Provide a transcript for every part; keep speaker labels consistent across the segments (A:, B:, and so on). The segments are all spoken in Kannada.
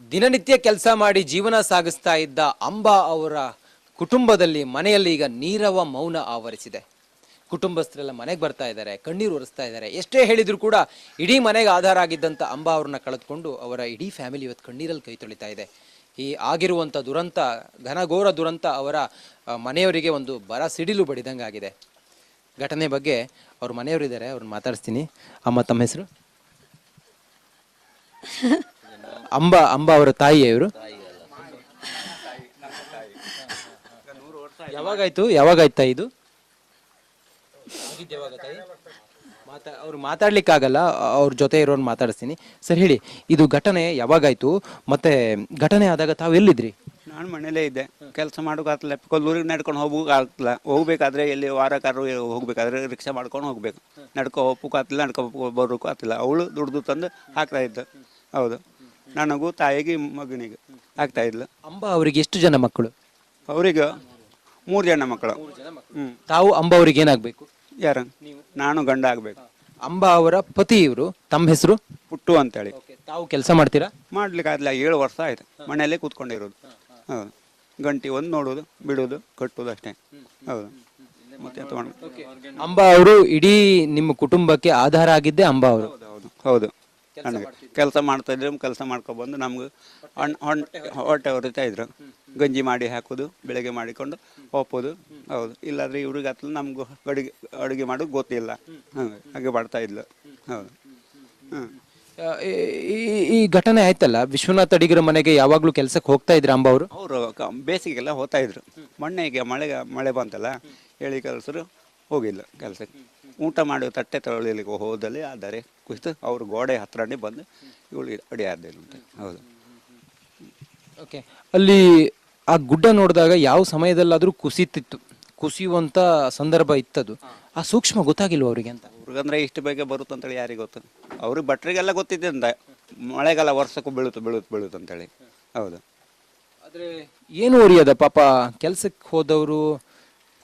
A: ದಿನನಿತ್ಯ ಕೆಲಸ ಮಾಡಿ ಜೀವನ ಸಾಗಿಸ್ತಾ ಇದ್ದ ಅಂಬಾ ಅವರ ಕುಟುಂಬದಲ್ಲಿ ಮನೆಯಲ್ಲಿ ಈಗ ನೀರವ ಮೌನ ಆವರಿಸಿದೆ. ಕುಟುಂಬಸ್ಥರೆಲ್ಲ ಮನೆಗೆ ಬರ್ತಾ ಇದ್ದಾರೆ, ಕಣ್ಣೀರು ಒರೆಸ್ತಾ ಇದ್ದಾರೆ. ಎಷ್ಟೇ ಹೇಳಿದ್ರು ಕೂಡ ಇಡೀ ಮನೆಗೆ ಆಧಾರ ಆಗಿದ್ದಂಥ ಅಂಬಾ ಅವ್ರನ್ನ ಕಳೆದುಕೊಂಡು ಅವರ ಇಡೀ ಫ್ಯಾಮಿಲಿ ಇವತ್ತು ಕಣ್ಣೀರಲ್ಲಿ ಕೈ ತೊಳಿತಾ ಇದೆ. ಈ ಆಗಿರುವಂಥ ದುರಂತ, ಘನಘೋರ ದುರಂತ ಅವರ ಮನೆಯವರಿಗೆ ಒಂದು ಬರ ಸಿಡಿಲು ಬಡಿದಂಗೆ ಆಗಿದೆ. ಘಟನೆ ಬಗ್ಗೆ ಅವ್ರ ಮನೆಯವರಿದ್ದಾರೆ, ಅವ್ರನ್ನ ಮಾತಾಡಿಸ್ತೀನಿ. ಅಮ್ಮ, ತಮ್ಮ ಹೆಸರು? ಅಂಬ, ಅಂಬಾ ಅವರ ತಾಯಿ ಇವರು. ಯಾವಾಗಾಯ್ತು? ಯಾವಾಗಾಯ್ತಾ ಇದು? ಮಾತಾ, ಅವ್ರು ಮಾತಾಡ್ಲಿಕ್ಕಾಗಲ್ಲ, ಅವ್ರ ಜೊತೆ ಇರೋನ್ ಮಾತಾಡಿಸ್ತೀನಿ. ಸರ್ ಹೇಳಿ, ಇದು ಘಟನೆ ಯಾವಾಗಾಯ್ತು? ಮತ್ತೆ ಘಟನೆ ಆದಾಗ ತಾವು ಎಲ್ಲಿದ್ರಿ?
B: ನಾನು ಮನೇಲೇ ಇದ್ದೆ. ಕೆಲಸ ಮಾಡೋಕ್ಕಾಗ್ತಿಲ್ಲ ಕೊಲ್ಲೂರಿಗೆ ನಡ್ಕೊಂಡು ಹೋಗ್ಬೇಕಾಗ್ತಿಲ್ಲ ಹೋಗ್ಬೇಕಾದ್ರೆ ಎಲ್ಲಿ ವಾರಕ್ಕಾರು ಹೋಗ್ಬೇಕಾದ್ರೆ ರಿಕ್ಷಾ ಮಾಡ್ಕೊಂಡು ಹೋಗ್ಬೇಕು. ನಡ್ಕೊ ಹೋಗ್ಬೇಕಾಗ್ತಿಲ್ಲ ನಡ್ಕೊ ಬರೋಕ್ಕೂ ಆಗ್ತಿಲ್ಲ ಅವಳು ದುಡ್ದು ತಂದು ಹಾಕ್ತಾ ಇದ್ದ. ಹೌದು. ನನಗೂ ತಾಯಿಗೆ ಮಗನಿಗೆ. ಆಗ್ತಾ ಇದ್ಲು
A: ಅಂಬ ಅವರಿಗೆ ಎಷ್ಟು ಜನ ಮಕ್ಕಳು?
B: ಅವರಿಗೆ ಮೂರು ಜನ ಮಕ್ಕಳು. ಹ್ಞೂ
A: ತಾವು ಅಂಬ ಅವ್ರಿಗೆ ಏನಾಗ್ಬೇಕು?
B: ಯಾರು? ನಾನು ಗಂಡ ಆಗಬೇಕು.
A: ಅಂಬ ಅವರ ಪತಿ ಇವರು ತಮ್ಮ ಹೆಸರು?
B: ಪುಟ್ಟು ಅಂತೇಳಿ.
A: ತಾವು ಕೆಲಸ ಮಾಡ್ತೀರಾ?
B: ಮಾಡ್ಲಿಕ್ಕೆ ಆಗಲಿಲ್ಲ ಏಳು ವರ್ಷ ಆಯ್ತು. ಮನೆಯಲ್ಲೇ ಕೂತ್ಕೊಂಡಿರೋದು. ಹೌದು. ಗಂಟಿ ಒಂದು ನೋಡೋದು ಬಿಡೋದು ಕಟ್ಟೋದು ಅಷ್ಟೇ. ಹೌದು. ಮತ್ತೆ ಅಂಬಾ
A: ಅಂಬ ಅವರು ಇಡೀ ನಿಮ್ಮ ಕುಟುಂಬಕ್ಕೆ ಆಧಾರ ಆಗಿದ್ದೆ ಅಂಬ ಅವರು.
B: ಹೌದು ಹೌದು. ಕೆಲಸ ಮಾಡ್ತಾ ಇದ್ರು ಕೆಲಸ ಮಾಡ್ಕೊಬಂದು ನಮ್ಗೆ ಹಣ್ಣು ಹಣ್ಣು ಹೊಟ್ಟೆ ಹೊರಿತಾ ಇದ್ರು. ಗಂಜಿ ಮಾಡಿ ಹಾಕೋದು ಬೆಳಗ್ಗೆ ಮಾಡಿಕೊಂಡು ಹೋಗ್ಬೋದು ಹೌದು. ಇಲ್ಲಾಂದ್ರೆ ಇವ್ರಿಗೆ ಹತ್ತಲು ನಮ್ಗೆ ಅಡುಗೆ ಅಡುಗೆ ಮಾಡೋದು ಗೊತ್ತಿಲ್ಲ. ಹಂಗೆ ಹಾಗೆ ಮಾಡ್ತಾ ಇದ್ಲು. ಹೌದು. ಹ್ಞೂ
A: ಈ- ಈ ಘಟನೆ ಆಯ್ತಲ್ಲ? ವಿಶ್ವನಾಥ್ ಅಡಿಗರ ಮನೆಗೆ ಯಾವಾಗ್ಲೂ ಕೆಲ್ಸಕ್ಕೆ ಹೋಗ್ತಾ ಇದ್ರ ಅಂಬ ಅವರು?
B: ಅವರು ಬೇಸಿಗೆಲ್ಲ ಹೋಗ್ತಾ ಇದ್ರು. ಮೊನ್ನೆಗೆ ಮಳೆಗೆ ಮಳೆ ಬಂತಲ್ಲ ಹೇಳಿ ಕೆಲಸರು ಹೋಗಿಲ್ಲ ಕೆಲಸಕ್ಕೆ. ಊಟ ಮಾಡಿ ತಟ್ಟೆ ತೊಳಿಲಿಕ್ಕೆ ಹೋದಲ್ಲಿ ಆದರೆ ಕುಸಿತು ಅವರು ಗೋಡೆ ಹತ್ರನೇ ಬಂದು ಇವಳು ಅಂತ. ಹೌದು.
A: ಓಕೆ ಅಲ್ಲಿ ಆ ಗುಡ್ಡ ನೋಡಿದಾಗ ಯಾವ ಸಮಯದಲ್ಲಾದರೂ ಕುಸಿತಿತ್ತು. ಕುಸಿಯುವಂತ ಸಂದರ್ಭ ಇತ್ತದು. ಆ ಸೂಕ್ಷ್ಮ ಗೊತ್ತಾಗಿಲ್ವ ಅವರಿಗೆ ಅಂತ?
B: ಅವ್ರಿಗಂದ್ರೆ ಇಷ್ಟು ಬೇಗ ಬರುತ್ತೆ ಅಂತೇಳಿ ಯಾರಿಗೆ ಗೊತ್ತು? ಅವ್ರಿಗೆ ಭಟ್ರಿಗೆಲ್ಲ ಗೊತ್ತಿದೆ ಅಂತ ಮಳೆಗಾಲ ವರ್ಷಕ್ಕೂ ಬೀಳುತ್ತೆ ಬೀಳುತ್ತೆ ಬೀಳುತ್ತೆ ಅಂತೇಳಿ. ಹೌದು.
A: ಆದರೆ ಏನು ಒರಿಯದ ಪಾಪ? ಕೆಲ್ಸಕ್ಕೆ ಹೋದವರು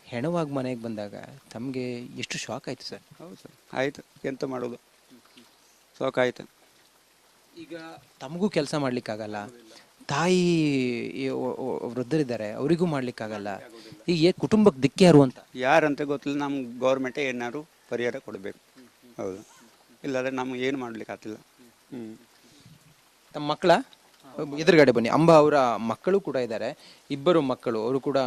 A: ಹೆಣವಾಗಿ ಮನೆಗೆ ಬಂದಾಗ ತಮಗೆ ಎಷ್ಟು ಶಾಕ್ ಆಯ್ತು ಸರ್?
B: ಹೌದು ಸರ್. ಆಯಿತು. ಎಂತ ಮಾಡೋದು? ಶಾಕ್ ಆಯಿತು.
A: ಈಗ ತಮಗೂ ಕೆಲಸ ಮಾಡಲಿಕ್ಕಾಗಲ್ಲ. ತಾಯಿ ವೃದ್ಧರಿದ್ದಾರೆ ಅವರಿಗೂ ಮಾಡಲಿಕ್ಕಾಗಲ್ಲ. ಈಗ ಏ ಕುಟುಂಬಕ್ಕೆ ದಿಕ್ಕಿ ಯಾರು ಅಂತ?
B: ಯಾರಂತ ಗೊತ್ತಿಲ್ಲ. ನಮ್ಗೆ ಗೌರ್ಮೆಂಟೇ ಏನಾದ್ರು ಪರಿಹಾರ ಕೊಡಬೇಕು. ಹೌದು. ಇಲ್ಲಾಂದ್ರೆ ನಮ್ಗೆ ಏನು ಮಾಡ್ಲಿಕ್ಕೆ ಆಗ್ತಿಲ್ಲ ಹ್ಞೂ
A: ತಮ್ಮ ಮಕ್ಕಳ? ಎದುರುಗಡೆ ಬನ್ನಿ. ಅಂಬ ಅವರ ಮಕ್ಕಳು ಕೂಡ ಇದ್ದಾರೆ. ಇಬ್ಬರು ಮಕ್ಕಳು ಅವರು ಕೂಡ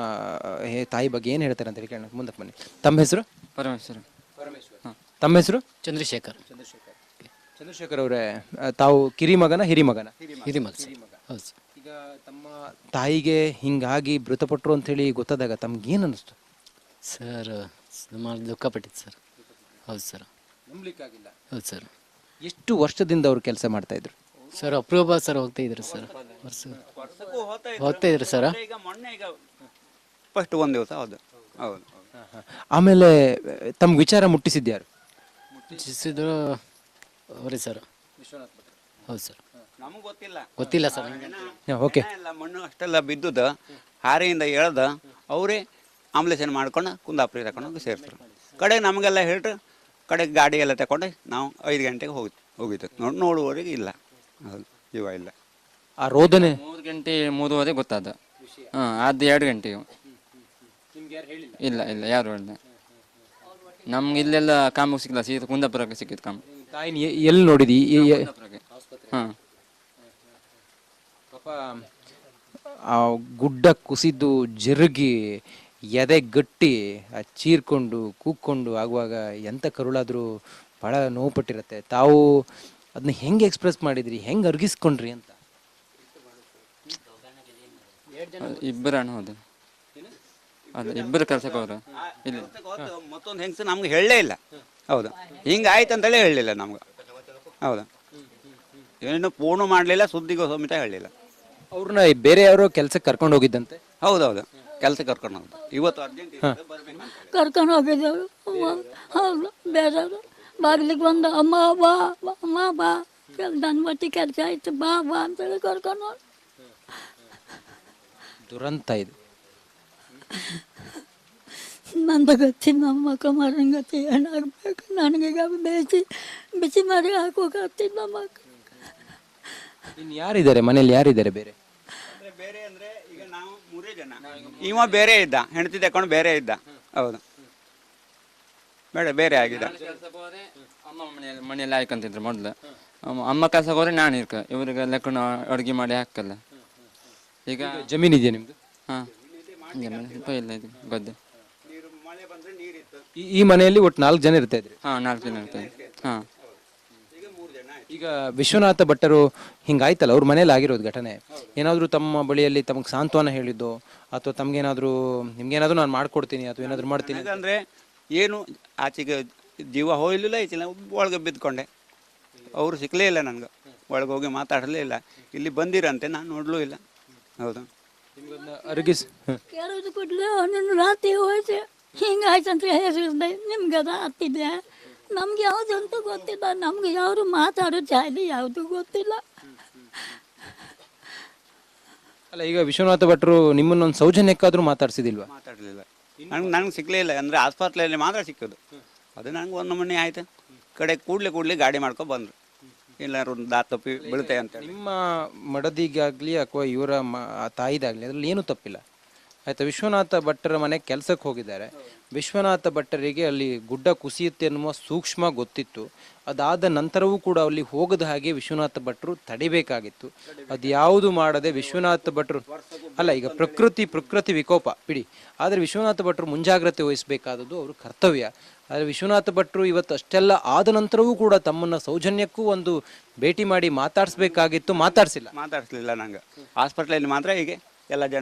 A: ಹೇ ತಾಯಿ ಬಗ್ಗೆ ಏನು ಹೇಳ್ತಾರೆ ಅಂತ ಹೇಳಿ ಕೇಳೋಣ. ಮುಂದಕ್ಕೆ ಬನ್ನಿ. ತಮ್ಮ ಹೆಸರು?
C: ಪರಮೇಶ್ವರ.
A: ತಮ್ಮ ಹೆಸರು?
C: ಚಂದ್ರಶೇಖರ್.
A: ಚಂದ್ರಶೇಖರ್. ಚಂದ್ರಶೇಖರ್ ಅವರೇ ತಾವು ಕಿರಿ ಮಗನ ಹಿರಿ ಮಗನ
C: ಹಿರಿಮಲ್ ಸರ್ ಹೌದು ಸರ್.
A: ಈಗ ತಮ್ಮ ತಾಯಿಗೆ ಹಿಂಗಾಗಿ ಮೃತಪಟ್ಟರು ಅಂತ ಹೇಳಿ ಗೊತ್ತಾದಾಗ ತಮ್ಗೆ ಏನು ಅನಿಸ್ತು
C: ಸರ್ ಸುಮಾರು ದುಃಖಪಟ್ಟಿತ್ತು ಸರ್. ಹೌದು ಸರ್.
A: ನಂಬಲಿಕ್ಕಾಗಿಲ್ಲ.
C: ಹೌದು ಸರ್.
A: ಎಷ್ಟು ವರ್ಷದಿಂದ ಅವರು ಕೆಲಸ ಮಾಡ್ತಾ ಇದ್ರು?
C: ಸರ್ ಅಪ್ರೂಪ ಸರ್ ಹೋಗ್ತಾ ಇದ್ರು ಸರ್. ವರ್ಷ ಹೋಗ್ತಾ ಇದ್ರು ಸರ್?
B: ಈಗ ಮೊನ್ನೆ ಈಗ ಫಸ್ಟ್ ಒಂದು ದಿವಸ ಹೌದು. ಹೌದು.
A: ಆಮೇಲೆ ತಮ್ಮ ವಿಚಾರ ಮುಟ್ಟಿಸಿದ್ಯಾರು
C: ಮುಟ್ಟಿಸಿದ್ರು ಅವರೇ ಸರ್. ಹೌದು ಸರ್.
B: ನಮಗೆ ಗೊತ್ತಿಲ್ಲ.
C: ಗೊತ್ತಿಲ್ಲ ಸರ್.
A: ಓಕೆ.
B: ಮಣ್ಣು ಅಷ್ಟೆಲ್ಲ ಬಿದ್ದುದ ಹಾರೆಯಿಂದ ಎಳ್ದ ಅವರೇ ಆಂಬ್ಲೇಷನ್ ಮಾಡ್ಕೊಂಡು ಕುಂದಾಪುರಿ ತಗೊಂಡು ಸೇರ್ತಾರೆ ಕಡೆ ನಮಗೆಲ್ಲ ಹೇಳ್ರಿ ಕಡೆ ಗಾಡಿ ಎಲ್ಲ ತಗೊಂಡು ನಾವು ಐದು ಗಂಟೆಗೆ ಹೋಗಿ ಹೋಗಿದ್ದೆ ನೋಡಿ ನೋಡುವವರಿಗೆ ಇಲ್ಲ. ಹೌದು ಜೀವ ಇಲ್ಲ.
A: ಆ ರೋದನೆ
D: ಮೂರು ಗಂಟೆ ಮೂರುವರೆ ಗೊತ್ತಾದ. ಹಾಂ ಅದು ಎರಡು ಗಂಟೆ ಇಲ್ಲ ಇಲ್ಲ ಯಾರು ಹೇಳಿಲ್ಲ. ನಮ್ಗೆ ಇಲ್ಲೆಲ್ಲ ಕಾಮ ಸಿಕ್ಕಿಲ್ಲ ಸೀದ ಕುಂದಾಪುರಕ್ಕೆ ಸಿಕ್ಕಿತ್ತು ಕಾಮ.
A: ತಾಯಿನ ಎಲ್ಲಿ ನೋಡಿದಿ? ಈ- ಈ-
D: ಕುಂದಾಪುರಕ್ಕೆ. ಹಾಂ.
A: ಪಾಪ ಆ ಗುಡ್ಡ ಕುಸಿದು ಜರುಗಿ ಎದೆ ಗಟ್ಟಿ ಆ ಚೀರ್ಕೊಂಡು ಕೂಕ್ಕೊಂಡು ಆಗುವಾಗ ಎಂತ ಕರುಳಾದ್ರೂ ಬಹಳ ನೋವು ಪಟ್ಟಿರುತ್ತೆ. ತಾವು ಅದನ್ನ ಹೆಂಗೆ ಎಕ್ಸ್ಪ್ರೆಸ್ ಮಾಡಿದ್ರಿ? ಹೆಂಗೆ ಅರ್ಗಿಸ್ಕೊಂಡ್ರಿ ಅಂತ?
D: ಇಬ್ಬರು ಅಣ್ಣ ಹೌದು. ಅದು ಇಬ್ಬರು ಕೆಲಸಕ್ಕೆ ಹೋದ್ರು. ಇಲ್ಲಿ.
B: ಮತ್ತೊಂದು ಹೆಂಗಸ ನಮ್ಗೆ ಹೇಳಲೇ ಇಲ್ಲ. ಹೌದು. ಹಿಂಗೆ ಆಯ್ತು ಅಂತೇಳಿ ಹೇಳಲಿಲ್ಲ ನಮ್ಗೆ. ಹೌದು. ಏನು ಫೋನು ಮಾಡಲಿಲ್ಲ ಸುದ್ದಿಗೂ ಸಮೇತ ಹೇಳಲಿಲ್ಲ.
A: ಅವ್ರನ್ನ ಬೇರೆ ಯಾರೋ ಕೆಲ್ಸಕ್ಕೆ ಕರ್ಕೊಂಡು ಹೋಗಿದ್ದಂತೆ?
B: ಹೌದು ಕೆಲಸ ಕರ್ಕೊಂಡು ಹೋಗುದು ಇವತ್ತು ಅರ್ಜೆಂಟ್
E: ಕರ್ಕೊಂಡು ಹೋಗಿದ್ದೆವು ಹೌದು. ಬೇರೆ ಬಾಗಿಲಿಗೆ ಬಂದು ಅಮ್ಮ ಬಾ ಬಾ, ಅಮ್ಮ ಬಾ ನನ್ನ ಮಟ್ಟಿ ಕೆಲಸ ಆಯ್ತು ಬಾ ಬಾ ಅಂತೇಳಿ ಕರ್ಕೊಂಡು
A: ದುರಂತ ಇದು.
E: ನಂದು ಗತಿ ನಮ್ಮ ಕುಮಾರನ ಮರನ ಗತಿ ಏನಾಗಬೇಕು ನನಗೀಗ ಬೇಯಿಸಿ ಬಿಸಿ ಮಾಡಿ ಹಾಕೋಕತ್ತಿ ನಮ್ಮ
A: ಇನ್ನು ಯಾರಿದ್ದಾರೆ? ಮನೇಲಿ ಯಾರಿದ್ದಾರೆ ಬೇರೆ?
B: ಅಂದ್ರೆ ಬೇರೆ ಅಂದ್ರೆ ಈಗ ನಾವು ಮೂರೇ ಜನ. ಇವ ಬೇರೆ ಇದ್ದ ಹೆಂಡತಿ ತಕೊಂಡು ಬೇರೆ ಇದ್ದ. ಹೌದು. ಬೇಡ ಬೇರೆ
D: ಆಗಿದೆ. ಮನೆಯಲ್ಲಿ ಹಾಕಂತಿದ್ರು ಆಯ್ಕೊಂತಿದ್ರು ಮೊದಲು. ಅಮ್ಮ ಕೆಲ್ಸಕ್ಕೆ ಹೋದ್ರೆ ನಾನು ಇರ್ಕ ಇವ್ರಿಗೆ ಲೆಕ್ಕ ಅಡುಗೆ ಮಾಡಿ ಹಾಕಲ್ಲ. ಈಗ
A: ಜಮೀನ್ ಇದೆಯಾ ನಿಮ್ದು?
D: ಹಾಂ ಸ್ವಲ್ಪ ಇಲ್ಲ ಇದು ಗದ್ದೆ.
B: ನೀರು ಮಳೆ ಬಂದ್ರೆ ನೀರಿತ್ತು.
A: ಈ- ಈ ಮನೆಯಲ್ಲಿ ಒಟ್ಟು ನಾಲ್ಕು ಜನ ಇರ್ತಾ ಇದ್ರಿ?
D: ಹಾಂ ನಾಲ್ಕು ಜನ ಇರ್ತದೆ ಹಾಂ.
B: ಈಗ ಮೂರು ಜನ
A: ಈಗ ವಿಶ್ವನಾಥ ಭಟ್ಟರು ಹಿಂಗಾಯ್ತಲ್ಲ ಅವ್ರ ಮನೇಲಿ ಆಗಿರೋದು ಘಟನೆ. ಏನಾದರೂ ತಮ್ಮ ಬಳಿಯಲ್ಲಿ ತಮಗೆ ಸಾಂತ್ವನ ಹೇಳಿದ್ದು ಅಥವಾ ತಮ್ಗೇನಾದ್ರೂ ನಿಮ್ಗೇನಾದರೂ ನಾನು ಮಾಡ್ಕೊಡ್ತೀನಿ ಅಥವಾ ಏನಾದರೂ ಮಾಡ್ತೀನಿ
B: ನನಗಂದ್ರೆ ಏನು ಆಚೆಗೆ ಜೀವ ಹೋಗಲಿಲ್ಲ ಈಚಿಲ್ಲ ಒಳಗೆ ಬಿದ್ದುಕೊಂಡೆ ಅವರು ಸಿಕ್ಕಲೇ ಇಲ್ಲ ನನಗೆ. ಒಳಗೆ ಹೋಗಿ ಮಾತಾಡಲೇ ಇಲ್ಲ. ಇಲ್ಲಿ ಬಂದಿರಂತೆ ನಾನು ನೋಡಲೂ ಇಲ್ಲ. ಹೌದು.
A: ಅರಗಿಸ್.
E: ಕೇಳೋದು ಕೂಡಲೇ ನಿನ್ನ ರಾತ್ರಿ ಹೋಯ್ತು. ಹಿಂಗಾಯ್ತು ಅಂತ ಹೇಳಿದೆ ನಿಮ್ಗೆ ಅದು ಆಗ್ತಿದೆ. ನಮ್ಗೆ ಯಾವುದು ಅಂತ ಗೊತ್ತಿಲ್ಲ. ನಮ್ಗೆ ಯಾರು ಮಾತಾಡೋ ಚಾಯ್ಲಿ ಯಾವುದು ಗೊತ್ತಿಲ್ಲ.
A: ಅಲ್ಲ ಈಗ ವಿಶ್ವನಾಥ ಭಟ್ರು ನಿಮ್ಮನ್ನೊಂದು ಸೌಜನ್ಯಕ್ಕಾದ್ರೂ ಮಾತಾಡ್ಸಿದಿಲ್ವಾ?
B: ಮಾತಾಡಲಿಲ್ಲ. ನನಗೆ ನನಗೆ ಸಿಗ್ಲೇ ಇಲ್ಲ, ಅಂದರೆ ಆಸ್ಪತ್ರೆಯಲ್ಲಿ ಮಾತ್ರ ಸಿಕ್ಕೋದು ಅದು ನನಗೆ ಒಂದು ಮನೆ ಆಯ್ತು. ಕಡೆ ಕೂಡಲೇ ಕೂಡಲೇ ಗಾಡಿ ಮಾಡ್ಕೊಂಡು ಬಂದರು. ಎಲ್ಲರೂ ದಾ ತಪ್ಪಿ ಬೀಳುತ್ತೆ ಅಂತ
A: ನಿಮ್ಮ ಮಡದಿಗಾಗ್ಲಿ ಅಥವಾ ಇವರ ಮ ತಾಯಿದಾಗ್ಲಿ, ಅದ್ರಲ್ಲಿ ಏನೂ ತಪ್ಪಿಲ್ಲ? ಆಯ್ತಾ, ವಿಶ್ವನಾಥ ಭಟ್ಟರ ಮನೆ ಕೆಲಸಕ್ಕೆ ಹೋಗಿದ್ದಾರೆ. ವಿಶ್ವನಾಥ ಭಟ್ಟರಿಗೆ ಅಲ್ಲಿ ಗುಡ್ಡ ಕುಸಿಯುತ್ತೆ ಅನ್ನುವ ಸೂಕ್ಷ್ಮ ಗೊತ್ತಿತ್ತು. ಅದಾದ ನಂತರವೂ ಕೂಡ ಅಲ್ಲಿ ಹೋಗದ ಹಾಗೆ ವಿಶ್ವನಾಥ ಭಟ್ರು ತಡಿಬೇಕಾಗಿತ್ತು. ಅದು ಯಾವುದು ಮಾಡದೆ ವಿಶ್ವನಾಥ ಭಟ್ರು, ಅಲ್ಲ, ಈಗ ಪ್ರಕೃತಿ ಪ್ರಕೃತಿ ವಿಕೋಪ, ಬಿಡಿ. ಆದರೆ ವಿಶ್ವನಾಥ ಭಟ್ರು ಮುಂಜಾಗ್ರತೆ ವಹಿಸಬೇಕಾದದ್ದು ಅವರು ಕರ್ತವ್ಯ. ಆದರೆ ವಿಶ್ವನಾಥ ಭಟ್ರು ಇವತ್ತು ಅಷ್ಟೆಲ್ಲ ಆದ ನಂತರವೂ ಕೂಡ ತಮ್ಮನ್ನ ಸೌಜನ್ಯಕ್ಕೂ ಒಂದು ಭೇಟಿ ಮಾಡಿ ಮಾತಾಡಿಸ್ಬೇಕಾಗಿತ್ತು, ಮಾತಾಡಿಸಿಲ್ಲ.
B: ಮಾತಾಡಿಸ್ಲಿಲ್ಲ ನಂಗೆ. ಹಾಸ್ಪಿಟ್ಲಲ್ಲಿ ಮಾತ್ರ ಹೀಗೆ ಎಲ್ಲ ಜನ